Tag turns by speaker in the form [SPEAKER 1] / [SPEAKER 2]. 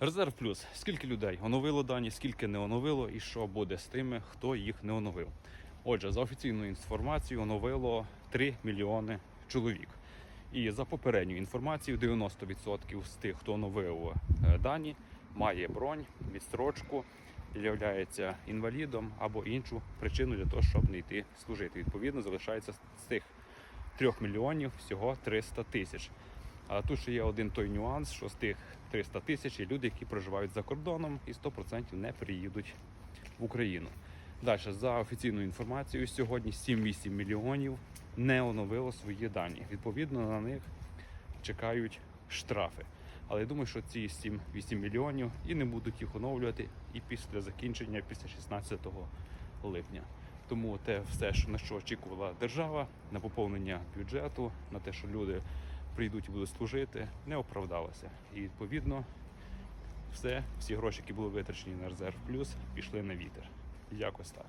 [SPEAKER 1] Резерв плюс. Скільки людей оновило дані, скільки не оновило, і що буде з тими, хто їх не оновив. Отже, за офіційною інформацією, оновило 3 мільйони чоловік. І за попередньою інформацією, 90% з тих, хто оновив е, дані, має бронь, відстрочку, являється інвалідом або іншу причину для того, щоб не йти служити. Відповідно, залишається з тих 3 мільйонів всього 300 тисяч. А тут ще є один той нюанс, що з тих 300 тисяч є люди, які проживають за кордоном і 100% не приїдуть в Україну. Далі, за офіційною інформацією, сьогодні 7-8 мільйонів не оновило свої дані. Відповідно, на них чекають штрафи. Але я думаю, що ці 7-8 мільйонів і не будуть їх оновлювати і після закінчення, після 16 липня. Тому те все, на що очікувала держава, на поповнення бюджету, на те, що люди прийдуть і будуть служити, не оправдалося. І відповідно все, всі гроші, які були витрачені на резерв плюс, пішли на вітер. Якось так.